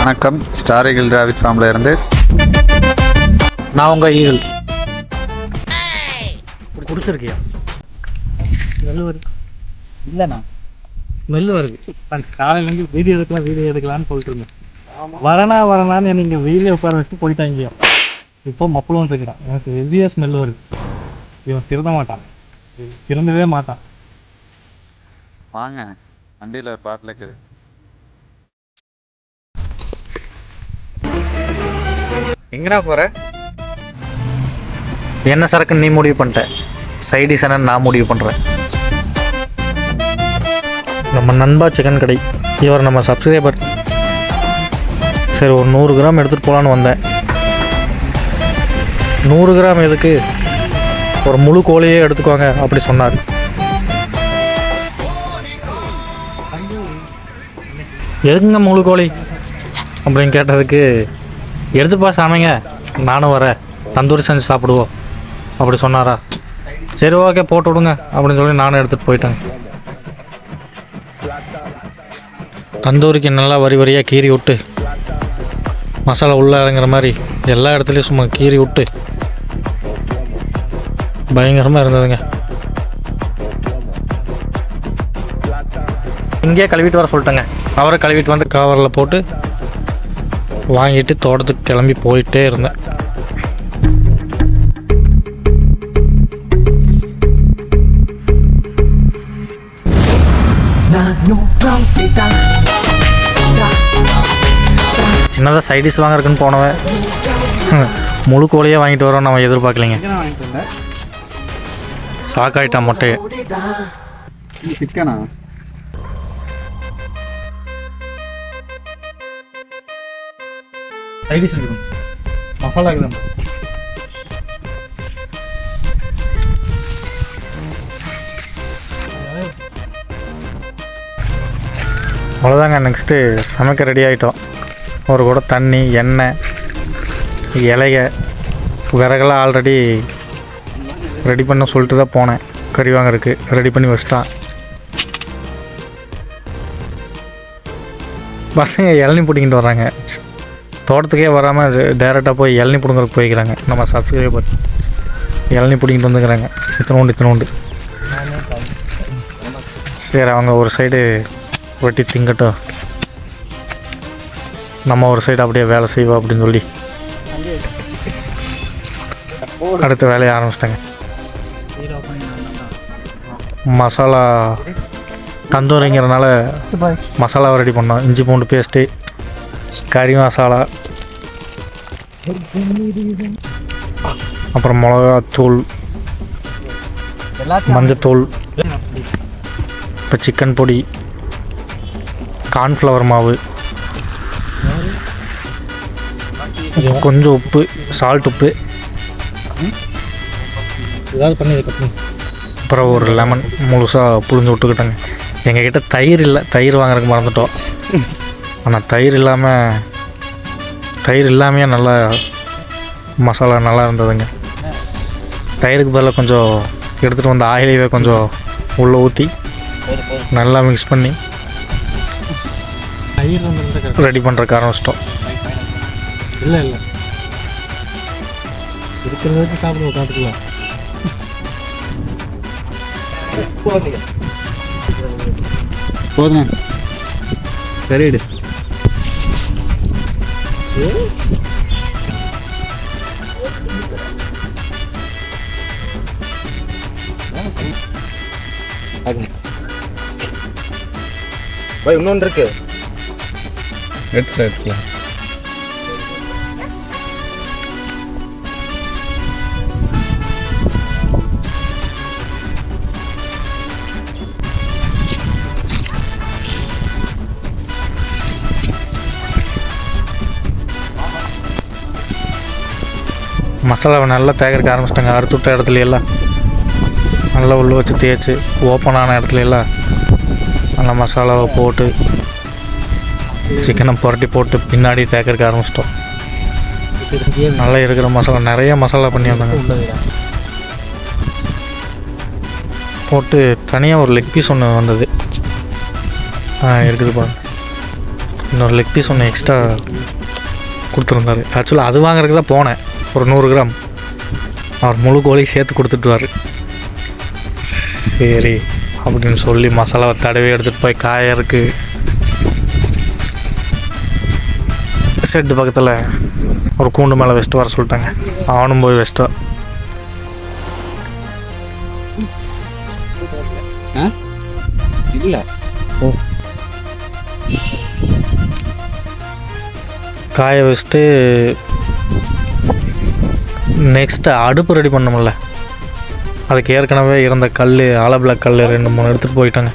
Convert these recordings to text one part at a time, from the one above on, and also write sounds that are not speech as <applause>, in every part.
வணக்கம். Star eagle Dravid ஃபார்ம்ல இருந்து. நான் உங்கள் ஈகிள் வருது. இல்லைண்ணா. ஸ்மெல் வருது. நான் காலையிலேருந்து வீடியோ எடுக்கலாம் வீடியோ எடுக்கலாம்னு சொல்லிட்டு இருந்தேன். வரனா வரனான்னு நீங்கள் வெயிலே உட்கார வச்சுட்டு போயிட்டாங்க. இப்போ மப்பளும் இருக்கிறான் எனக்கு ஹெவியாக ஸ்மெல் வருது. இவன் திருந்த மாட்டான். திருந்தவே மாட்டான். வாங்க வண்டியில் ஒரு பாட்டில் இருக்குது எங்கண்ணா போகிற என்ன சரக்குன்னு நீ முடிவு பண்ணிட்ட? சைடிஸ் என்ன நான் முடிவு பண்ணுறேன் நம்ம நண்பா சிக்கன் கடை. இவர் நம்ம சப்ஸ்கிரைபர் சரி ஒரு நூறு கிராம் எடுத்துகிட்டு போகலான்னு வந்தேன். நூறு கிராம் எதுக்கு? ஒரு முழு கோழியே எடுத்துக்கோங்க அப்படி சொன்னார். எதுக்குங்க முழு கோழி? அப்படின்னு கேட்டதுக்கு எடுத்துப்பா சாமிங்க. நானும் வரேன். தந்தூரி செஞ்சு சாப்பிடுவோம். அப்படி சொன்னாரா. சரி ஓகே போட்டு விடுங்க. அப்படின்னு சொல்லி நானும் எடுத்துகிட்டு போயிட்டேங்க தந்தூரிக்கு நல்லா வரி வரியாக கீறி விட்டு மசாலா உள்ளே இறங்குற மாதிரி எல்லா இடத்துலையும் சும்மா கீறி விட்டு பயங்கரமாக இருந்ததுங்க. இங்கேயே கழுவிட்டு வர சொல்லிட்டேங்க. அவரை கழுவிட்டு வந்து கவரில் போட்டு வாங்கிட்டு தோட்டத்துக்கு கிளம்பி போயிட்டே இருந்தேன். சின்னதாக சைடிஸ் வாங்குறதுக்குன்னு போனவன். முழு கோழியே வாங்கிட்டு வரோம் நம்ம எதிர்பார்க்கலைங்க. சாக்காயிட்டான் மொட்டையை சிக்கனா? சைடிஸ் இருக்கணும் மசாலா இருக்கணும் அவ்வளோதாங்க நெக்ஸ்ட்டு சமைக்க ரெடி ஆகிட்டோம் ஒரு கூட தண்ணி எண்ணெய் இலைய விறகெல்லாம் ஆல்ரெடி ரெடி பண்ண சொல்லிட்டு தான் போனேன். கறி வாங்கறதுக்கு ரெடி பண்ணி வச்சிட்டான். பசங்க இளநீ பிடிக்கிட்டு வர்றாங்க. தோட்டத்துக்கே வராமல் டேரெக்டாக போய் இளநி பிடுங்குறதுக்கு போய்க்கிறாங்க. நம்ம சப்ஸ்கிரைபர் இளநி பிடிங்கிட்டு வந்துக்கிறாங்க. இத்தனோண்டு இத்தனோண்டு. சரி அவங்க ஒரு சைடு வெட்டி திங்கட்டும். நம்ம ஒரு சைடு அப்படியே வேலை செய்வோம் அப்படின்னு சொல்லி அடுத்த வேலையை ஆரம்பிச்சிட்டாங்க. மசாலா தந்தூரிங்கிறனால மசாலாவை ரெடி பண்ணோம். இஞ்சி பூண்டு பேஸ்ட்டு கறி மசாலா அப்புறம் மிளகாத்தூள் மஞ்சத்தூள் இப்போ சிக்கன் பொடி கார்ன்ஃப்ளவர் மாவு கொஞ்சம் உப்பு சால்ட் உப்பு. அப்புறம் ஒரு லெமன் முழுசாக புழிஞ்சு விட்டுக்கிட்டேங்க. எங்ககிட்ட தயிர் இல்லை தயிர் வாங்குறதுக்கு மறந்துட்டோம். ஆனால் தயிர் இல்லாமல் தயிர் இல்லாமையே நல்லா மசாலா நல்லா இருந்ததுங்க. தயிருக்கு பதிலாக கொஞ்சம் எடுத்துகிட்டு வந்த ஆயிலையே கொஞ்சம் உள்ளே ஊற்றி நல்லா மிக்ஸ் பண்ணி ரெடி பண்ணுறக்கு ஆரம்பிச்சிட்டோம். இல்லை இல்லை. இருக்கிறத வச்சு சாப்பிடுவோம் பார்த்துக்கலாம் போதுங்க சரிடு இன்னொன்று இருக்கு. எடுத்துக்கலாம் எடுத்துக்கலாம். மசாலாவை நல்லா தேக்கறக்க ஆரம்பிச்சிட்டாங்க. அறுத்துட்ட இடத்துல எல்லாம் நல்லா உள்ள வச்சு தேய்ச்சி ஓப்பன் ஆன இடத்துல எல்லாம் நல்லா மசாலாவை போட்டு சிக்கனை புரட்டி போட்டு பின்னாடி தேக்கறக்க ஆரம்பிச்சிட்டோம். நல்லா இருக்கிற மசாலா நிறைய மசாலா பண்ணி வந்தாங்க. போட்டு தனியாக ஒரு லெக் பீஸ் ஒன்று வந்தது. ஆ இருக்குது பாருங்க. இன்னொரு லெக் பீஸ் ஒன்று எக்ஸ்ட்ரா கொடுத்துருந்தாரு. ஆக்சுவலாக அது வாங்குறதுக்கு தான் போனேன். ஒரு நூறு கிராம். அவர் முழு கோழி சேர்த்து கொடுத்துட்டுவார். சரி அப்படின்னு சொல்லி மசாலாவை தடவி எடுத்துகிட்டு போய் காயறதுக்கு செட்டு பக்கத்தில் ஒரு கூண்டு மேலே வச்சுட்டு வர சொல்லிட்டாங்க. அவனும் போய் வச்சுட்டா இல்ல. காய வச்சுட்டு நெக்ஸ்ட்டு அடுப்பு ரெடி பண்ணோம்ல அதுக்கு ஏற்கனவே இருந்த கல் ஆலபிள கல் ரெண்டு மூணு எடுத்துகிட்டு போயிட்டாங்க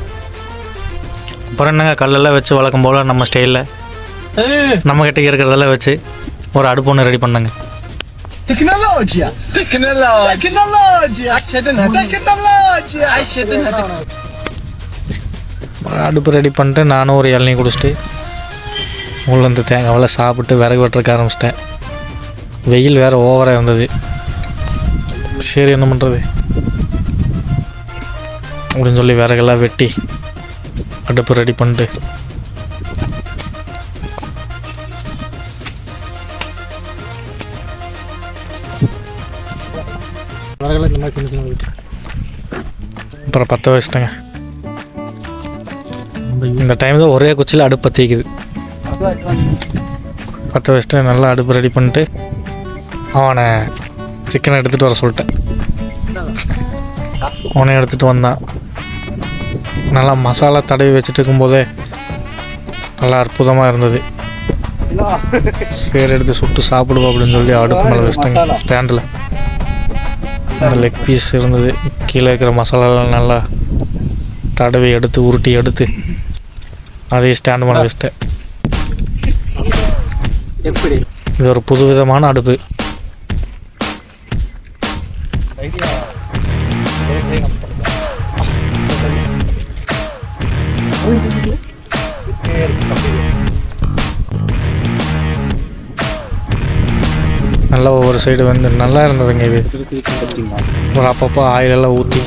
அப்புறம் என்னங்க கல்லெல்லாம் வச்சு வழக்கம் போல் நம்ம ஸ்டைலில் நம்மக்கிட்ட இருக்கிறதெல்லாம் வச்சு ஒரு அடுப்பு ஒன்று ரெடி பண்ணாங்க Tecnologia! Tecnologia! Tecnologia! Tecnologia! அடுப்பு ரெடி பண்ணிட்டு நானும் ஒரு இளநீ குடிச்சிட்டு உள்ளேருந்து தேங்காவெல்லாம் சாப்பிட்டு விறகு வெட்டுறக்க ஆரம்பிச்சிட்டேன் வெயில் வேறு ஓவராக இருந்தது சரி என்ன பண்ணுறது அப்படின்னு சொல்லி விறகெல்லாம் வெட்டி அடுப்பு ரெடி பண்ணிட்டு. அப்புறம் பற்ற வச்சிட்டேங்க. இந்த டைம் தான் ஒரே குச்சியில் அடுப்பு பற்றிக்குது பற்ற வச்சுட்டு நல்லா அடுப்பு ரெடி பண்ணிட்டு அவனை சிக்கனை எடுத்துகிட்டு வர சொல்லிட்டேன். அவனையும் எடுத்துகிட்டு வந்தான். நல்லா மசாலா தடவி வச்சுட்டு இருக்கும்போதே நல்லா அற்புதமாக இருந்தது. பேர் எடுத்து சுட்டு சாப்பிடுவோம் அப்படின்னு சொல்லி அடுப்பு மேலே வச்சிட்டாங்க. ஸ்டாண்டில் அந்த லெக் பீஸ் இருந்தது. கீழே இருக்கிற மசாலாலாம் நல்லா தடவி எடுத்து உருட்டி எடுத்து அதையும் ஸ்டாண்ட் பண்ண வச்சிட்டேன். இது ஒரு புதுவிதமான அடுப்பு. நல்லா ஒவ்வொரு சைடு வந்து நல்லா இருந்ததுங்க இது. ஒரு அப்பப்போ ஆயிலெல்லாம் ஊற்றி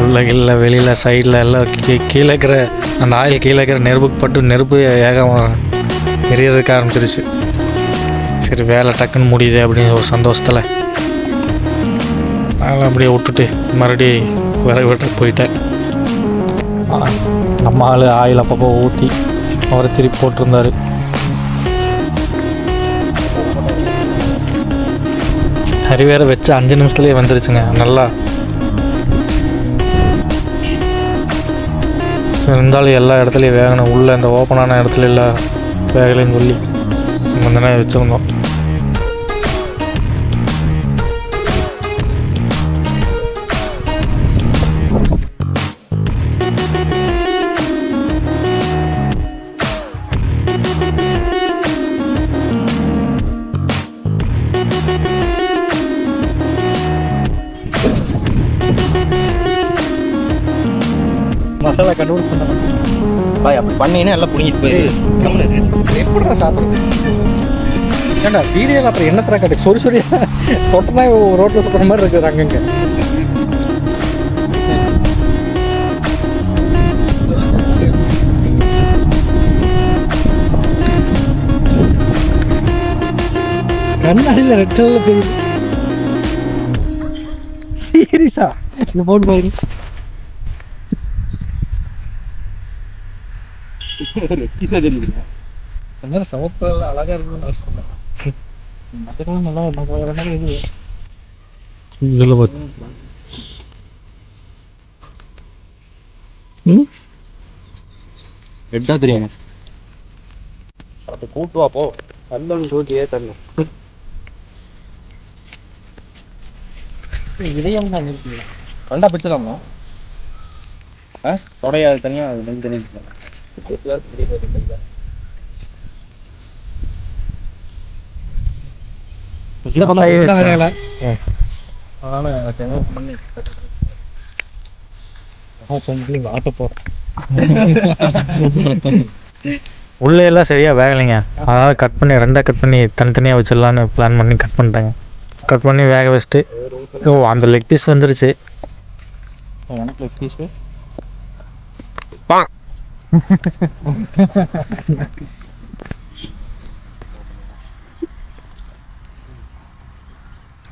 உள்ள இல்லை வெளியில் சைடில் எல்லாம் கீழே இருக்கிற அந்த ஆயில் கீழே இருக்கிற நெருப்புக்கு பட்டு நெருப்பு ஏகம் எரியறதுக்கு ஆரம்பிச்சிருச்சு. சரி வேலை டக்குன்னு முடியுது அப்படின்னு ஒரு சந்தோஷத்தில். அதெல்லாம் அப்படியே விட்டுட்டு மறுபடி விலை விட்டு போயிட்டேன். நம்ம ஆள் ஆயில் அப்பப்போ ஊற்றி அவரை திருப்பி போட்டிருந்தாரு. ஹரி வேற வச்சு அஞ்சு நிமிஷத்துலேயே வந்துருச்சுங்க. நல்லா. இருந்தாலும் எல்லா இடத்துலையும் வேகணும். உள்ளே இந்த ஓப்பனான இடத்துல எல்லாம் வேகலைன்னு சொல்லி நம்ம தானே வச்சுருந்தோம். மசாலா கண்டுபிடிச்சு பண்ண பாய் அப்படி பண்ணீங்கன்னா எல்லாம் புடிங்கிட்டு போயிரு. எப்படிடா சாப்பிடுறது? ஏண்டா வீடியோவில் அப்புறம் என்ன தர கட்டு? சொறி சொறி சொட்டனா ரோட்டில் சுற்றுற மாதிரி இருக்குது அங்கங்க கண்ணாடியில் ரெட் கலரில் தெரியுது சீரியஸா? இந்த ரெட்டிஸாக தெரியுதுங்க அதனால சமப்பல் அழகா இருக்குன்னு நான் சொன்னேன் நல்லா நம்ம இது இதில் வாப்போ தள்ளன்னு தூக்கியே தள்ளு இதயம் தான் இருக்குல்ல ரெண்டா பிடிச்சலாமா ஆ தொடையாது தனியாக அது தனி 12 எல்லாம் சரியா வேகலைங்க அதனால கட் பண்ணி ரெண்டா கட் பண்ணி தனித்தனியா வச்சிடலான்னு பிளான் பண்ணி கட் பண்ணிட்டாங்க கட் பண்ணி வேக வச்சுட்டு ஓ அந்த லெக் பீஸ் வந்துருச்சு எனக்கு லெக் பீஸ்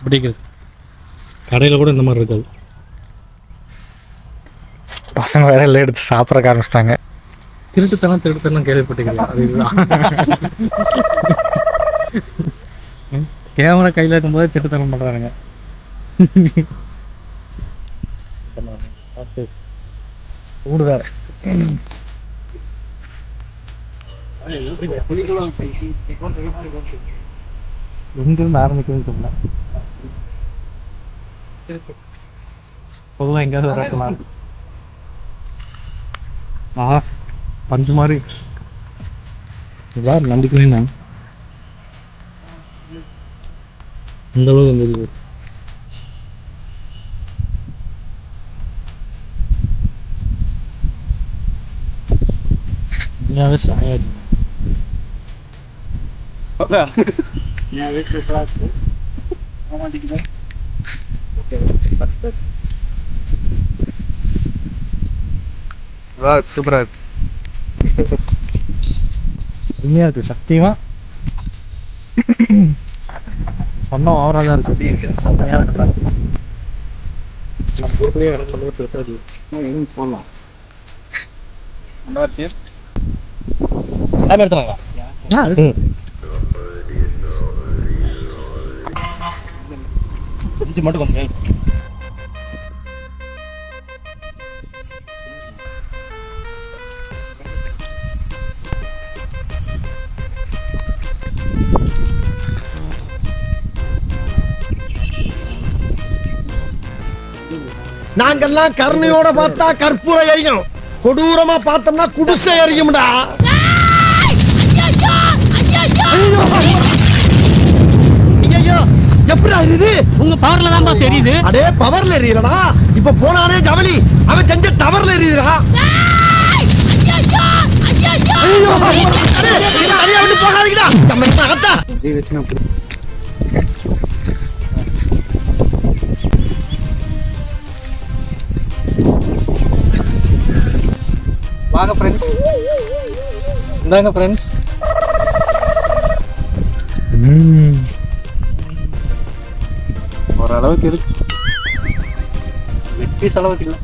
பிடிக்குது கடையில் கூட இந்த மாதிரி இருக்காது. பசங்க வேற எல்லாம் எடுத்து சாப்பிட்றக்க ஆரம்பிச்சிட்டாங்க. திருட்டுத்தனம் திருட்டுத்தனம் கேள்விப்பட்டிருக்கீங்களா அது இதுதான் கேமரா கையில் இருக்கும்போது திருட்டுத்தனம் பண்ணுறானுங்க <laughs> பார்த்து ஊடு வேற. எங்கிருந்து ஆரம்பிக்குதுன்னு தெரியல பொதுவாக எங்கேயாவது வரக்கலாம் ஆஹா பஞ்சு மாதிரி இதான் நம்பிக்கையா இந்த அளவுக்கு வந்துருக்கு உண்மையாவே செமையா இருக்கு உண்மையாவே சூப்பரா இருக்கு சூப்பரா இருக்கு உண்மையா இருக்கு சத்தியமா சொன்னோம் ஓவரா தான் இருக்கு செம்மையா இருக்கு ஊர்லயே எனக்கு சொல்லுவது பெருசா இருக்கு போடலாம் எடுத்துனாங்க இஞ்சி மட்டும் கொஞ்சம் நாங்கெல்லாம் கருணையோட பார்த்தா கற்பூர எரியும். கொடூரமா பார்த்தோம்னா குடிசை எரியும்டா. ஐயையோ, எப்படிடா இது உங்க பவர்ல தான் தெரியுது. அடே பவர்ல எரியலடா இப்ப போனானே ஜவலி அவன் செஞ்ச டவர்ல எரியுதுடா ஐயோ, அடே, இதை தனியா விட்டு போகாதீங்கடா. நம்ம இப்ப அகத்தா. வாங்க ஃப்ரெண்ட்ஸ் இந்தாங்க ஃப்ரெண்ட்ஸ் ஓரளவுக்கு இருக்கு. வெட்டி செலவுக்கு இல்லை